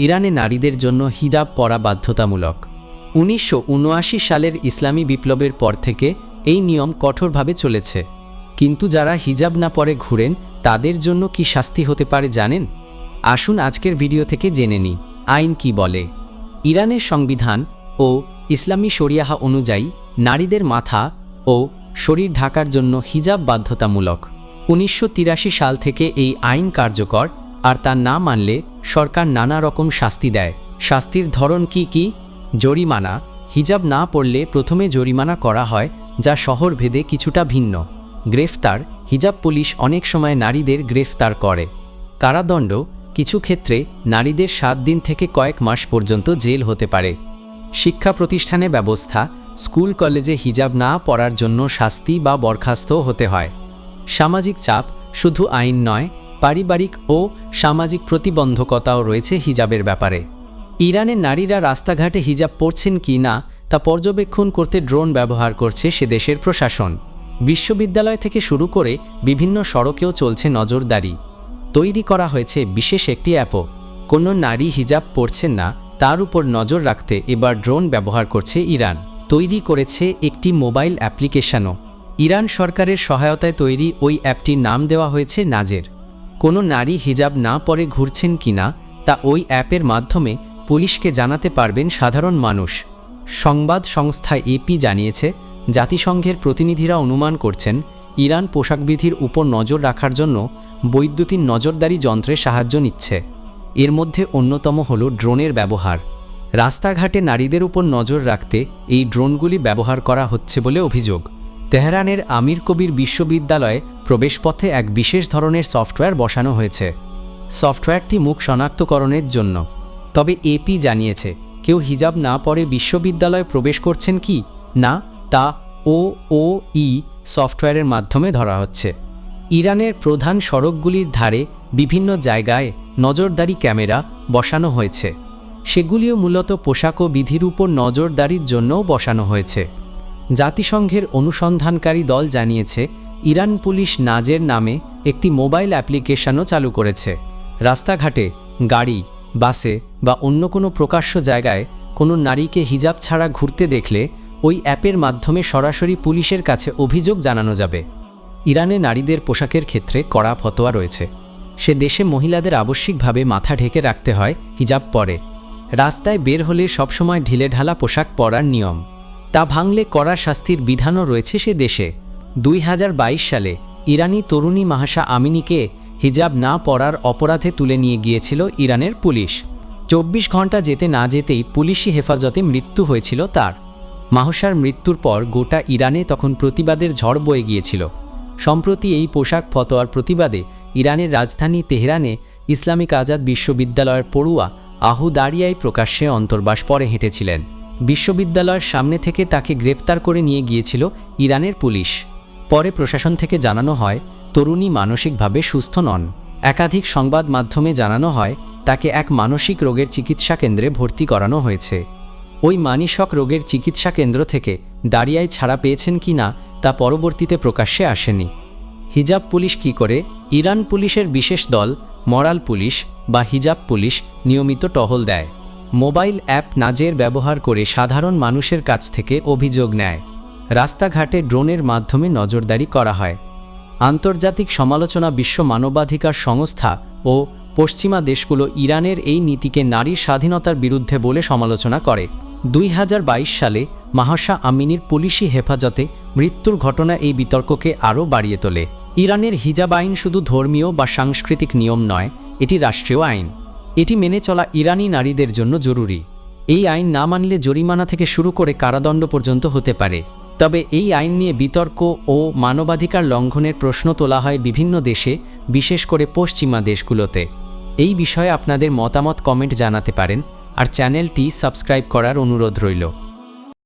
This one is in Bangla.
ইরানে নারীদের জন্য হিজাব পরা বাধ্যতামূলক। উনিশশো উনআশি সালের ইসলামী বিপ্লবের পর থেকে এই নিয়ম কঠোরভাবে চলেছে। কিন্তু যারা হিজাব না পরে ঘুরেন, তাদের জন্য কি শাস্তি হতে পারে জানেন? আসুন আজকের ভিডিও থেকে জেনে নিই। আইন কি বলে? ইরানের সংবিধান ও ইসলামী শরিয়াহা অনুযায়ী নারীদের মাথা ও শরীর ঢাকার জন্য হিজাব বাধ্যতামূলক। উনিশশো তিরাশি সাল থেকে এই আইন কার্যকর আর তা না মানলে সরকার নানা রকম শাস্তি দেয়। শাস্তির ধরন কি কি? জরিমানা। হিজাব না পড়লে প্রথমে জরিমানা করা হয়, যা শহর ভেদে কিছুটা ভিন্ন। গ্রেফতার। হিজাব পুলিশ অনেক সময় নারীদের গ্রেফতার করে। কারাদণ্ড। কিছু ক্ষেত্রে নারীদের সাত দিন থেকে কয়েক মাস পর্যন্ত জেল হতে পারে। শিক্ষা প্রতিষ্ঠানে ব্যবস্থা। স্কুল, কলেজে হিজাব না পড়ার জন্য শাস্তি বা বরখাস্ত হতে হয়। সামাজিক চাপ। শুধু আইন নয় পারিবারিক ও সামাজিক প্রতিবন্ধকতাও রয়েছে হিজাবের ব্যাপারে। ইরানের নারীরা রাস্তাঘাটে হিজাব পরছেন কি না, তা পর্যবেক্ষণ করতে ড্রোন ব্যবহার করছে সে দেশের প্রশাসন। বিশ্ববিদ্যালয় থেকে শুরু করে বিভিন্ন সড়কেও চলছে নজরদারি। তৈরি করা হয়েছে বিশেষ একটি অ্যাপও। কোনো নারী হিজাব পরছেন না, তার উপর নজর রাখতে এবার ড্রোন ব্যবহার করছে ইরান। তৈরি করেছে একটি মোবাইল অ্যাপ্লিকেশনও। ইরান সরকারের সহায়তায় তৈরি ওই অ্যাপটির নাম দেওয়া হয়েছে নাজের। কোনো নারী হিজাব না পরে ঘুরছেন কিনা তা ওই অ্যাপের মাধ্যমে পুলিশকে জানাতে পারবেন সাধারণ মানুষ। সংবাদ সংস্থা এপি জানিয়েছে, জাতিসংঘের প্রতিনিধিরা অনুমান করছেন, ইরান পোশাকবিধির উপর নজর রাখার জন্য বৈদ্যুতিন নজরদারি যন্ত্রের সাহায্য নিচ্ছে। এর মধ্যে অন্যতম হল ড্রোনের ব্যবহার। রাস্তাঘাটে নারীদের উপর নজর রাখতে এই ড্রোনগুলি ব্যবহার করা হচ্ছে বলে অভিযোগ। তেহরানের আমির কবির বিশ্ববিদ্যালয়ে প্রবেশপথে এক বিশেষ ধরনের সফটওয়্যার বসানো হয়েছে। সফটওয়্যারটি মুখ শনাক্তকরণের জন্য। তবে এপি জানিয়েছে, কেউ হিজাব না পরে বিশ্ববিদ্যালয়ে প্রবেশ করছেন কি? না, তা ও ও ই সফটওয়্যারের মাধ্যমে ধরা হচ্ছে। ইরানের প্রধান সড়কগুলির ধারে বিভিন্ন জায়গায় নজরদারি ক্যামেরা বসানো হয়েছে। সেগুলিও মূলত পোশাক ও বিধির উপর নজরদারির জন্যও বসানো হয়েছে। জাতিসংঘের অনুসন্ধানকারী দল জানিয়েছে, ইরান পুলিশ নাজের নামে একটি মোবাইল অ্যাপ্লিকেশনও চালু করেছে। রাস্তাঘাটে, গাড়ি, বাসে বা অন্য কোনো প্রকাশ্য জায়গায় কোনো নারীকে হিজাব ছাড়া ঘুরতে দেখলে ওই অ্যাপের মাধ্যমে সরাসরি পুলিশের কাছে অভিযোগ জানানো যাবে। ইরানে নারীদের পোশাকের ক্ষেত্রে কড়া ফতোয়া রয়েছে। সে দেশে মহিলাদের আবশ্যিকভাবে মাথা ঢেকে রাখতে হয়, হিজাব পরে। রাস্তায় বের হলে সবসময় ঢিলেঢালা পোশাক পরার নিয়ম। তা ভাঙলে কড়া শাস্তির বিধানও রয়েছে সে দেশে। দুই হাজার বাইশ সালে ইরানি তরুণী মাহাসা আমিনীকে হিজাব না পরার অপরাধে তুলে নিয়ে গিয়েছিল ইরানের পুলিশ। চব্বিশ ঘণ্টা যেতে না যেতেই পুলিশি হেফাজতে মৃত্যু হয়েছিল তার। মাহসার মৃত্যুর পর গোটা ইরানে তখন প্রতিবাদের ঝড় বয়ে গিয়েছিল। সম্প্রতি এই পোশাক ফতোয়ার প্রতিবাদে ইরানের রাজধানী তেহরানে ইসলামিক আজাদ বিশ্ববিদ্যালয়ের পড়ুয়া আহু দারিয়ায় প্রকাশ্যে অন্তর্বাস পরে হেঁটেছিলেন। বিশ্ববিদ্যালয়ের সামনে থেকে তাকে গ্রেফতার করে নিয়ে গিয়েছিল ইরানের পুলিশ। পরে প্রশাসন থেকে জানানো হয়, তরুণী মানসিকভাবে সুস্থ নন। একাধিক সংবাদ মাধ্যমে জানানো হয়, তাকে এক মানসিক রোগের চিকিৎসা কেন্দ্রে ভর্তি করানো হয়েছে। ওই মানিসক রোগের চিকিৎসা কেন্দ্র থেকে দাঁড়িয়ায় ছাড়া পেয়েছেন কি না, তা পরবর্তীতে প্রকাশ্যে আসেনি। হিজাব পুলিশ কি করে, ইরান পুলিশের বিশেষ দল, মরাল পুলিশ বা হিজাব পুলিশ নিয়মিত টহল দেয়। মোবাইল অ্যাপ নাজের ব্যবহার করে সাধারণ মানুষের কাছ থেকে অভিযোগ নেয়। রাস্তাঘাটে ড্রোনের মাধ্যমে নজরদারি করা হয়। আন্তর্জাতিক সমালোচনা বিশ্ব মানবাধিকার সংস্থা ও পশ্চিমা দেশগুলো ইরানের এই নীতিকে নারীর স্বাধীনতার বিরুদ্ধে বলে সমালোচনা করে। দুই হাজার বাইশ সালে মাহাসা আমিনীর পুলিশি হেফাজতে মৃত্যুর ঘটনা এই বিতর্ককে আরও বাড়িয়ে তোলে। ইরানের হিজাব আইন শুধু ধর্মীয় বা সাংস্কৃতিক নিয়ম নয়, এটি রাষ্ট্রীয় আইন। এটি মেনে চলা ইরানি নারীদের জন্য জরুরি। এই আইন না মানলে জরিমানা থেকে শুরু করে কারাদণ্ড পর্যন্ত হতে পারে। তবে এই আইন নিয়ে বিতর্ক ও মানবাধিকার লঙ্ঘনের প্রশ্ন তোলা হয় বিভিন্ন দেশে, বিশেষ করে পশ্চিমা দেশগুলোতে। এই বিষয়ে আপনাদের মতামত কমেন্ট জানাতে পারেন, আর চ্যানেলটি সাবস্ক্রাইব করার অনুরোধ রইল।